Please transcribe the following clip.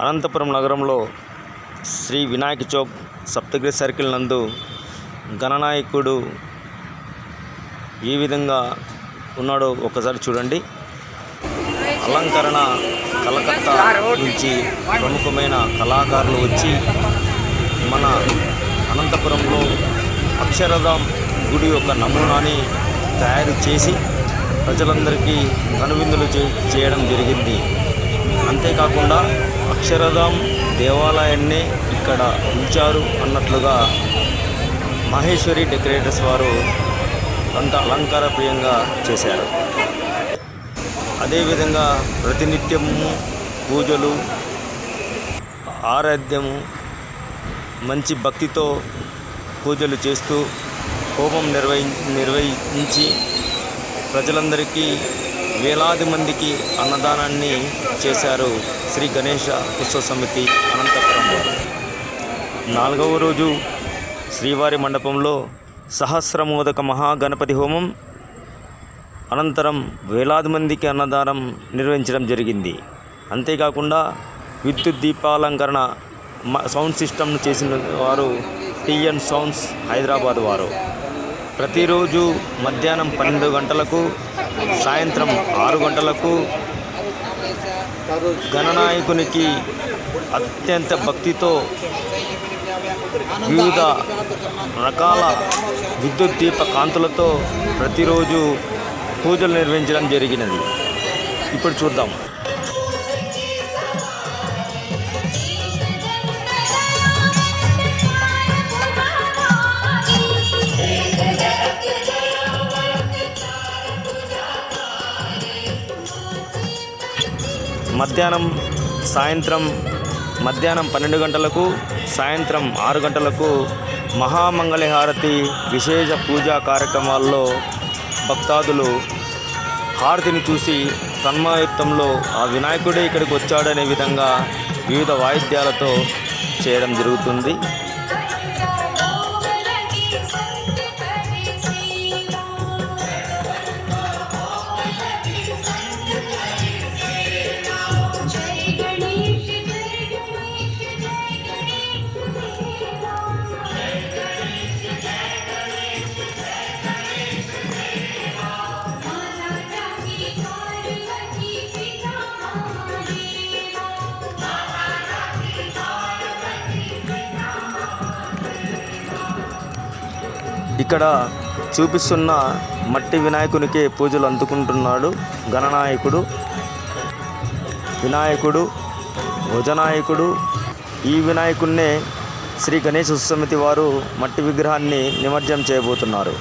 అనంతపురం నగరంలో శ్రీ వినాయక చౌక్ సప్తగిరి సర్కిల్ నందు గణనాయకుడు ఏ విధంగా ఉన్నాడో ఒకసారి చూడండి. అలంకరణ కలకత్తా నుంచి ప్రముఖమైన కళాకారులు వచ్చి మన అనంతపురంలో అక్షరధాం గుడి యొక్క నమూనాని తయారు చేసి ప్రజలందరికీ కనువిందులు చే చేయడం జరిగింది. అంతేకాకుండా అక్షరధాం దేవాలయాన్ని ఇక్కడ ఉంచారు అన్నట్లుగా మహేశ్వరి డెకరేటర్స్ వారు అంత అలంకారప్రియంగా చేశారు. అదేవిధంగా ప్రతినిత్యము పూజలు ఆరాధ్యము మంచి భక్తితో పూజలు చేస్తూ హోమం నిర్వహి నిర్వహించి ప్రజలందరికీ వేలాది మందికి అన్నదానాన్ని చేశారు శ్రీ గణేష ఉత్సవ సమితి అనంతపురం. నాలుగవ రోజు శ్రీవారి మండపంలో సహస్రమోదక మహాగణపతి హోమం అనంతరం వేలాది మందికి అన్నదానం నిర్వహించడం జరిగింది. అంతేకాకుండా విద్యుత్ దీపాలంకరణ మ- సౌండ్ సిస్టమ్ను చేసిన వారు టిఎన్ సౌండ్స్ హైదరాబాద్ వారు. ప్రతిరోజు మధ్యాహ్నం పన్నెండు గంటలకు సాయంత్రం ఆరు గంటలకు గణనాయకునికి అత్యంత భక్తితో వివిధ రకాల విద్యుత్ దీప కాంతులతో ప్రతిరోజు పూజలు నిర్వహించడం జరిగినది. ఇప్పుడు చూద్దాం. మధ్యాహ్నం సాయంత్రం మధ్యాహ్నం పన్నెండు గంటలకు సాయంత్రం ఆరు గంటలకు మహామంగళహారతి విశేష పూజా కార్యక్రమాల్లో భక్తాదులు హారతిని చూసి తన్మయత్వంలో ఆ వినాయకుడే ఇక్కడికి వచ్చాడనే విధంగా వివిధ వాయిద్యాలతో చేయడం జరుగుతుంది. ఇక్కడ చూపిస్తున్న మట్టి వినాయకునికి పూజలు అందుకుంటున్నాడు గణనాయకుడు వినాయకుడు భుజనాయకుడు ఈ వినాయకుడినే శ్రీ గణేష్ సమితి వారు మట్టి విగ్రహాన్ని నిమజ్జనం చేయబోతున్నారు.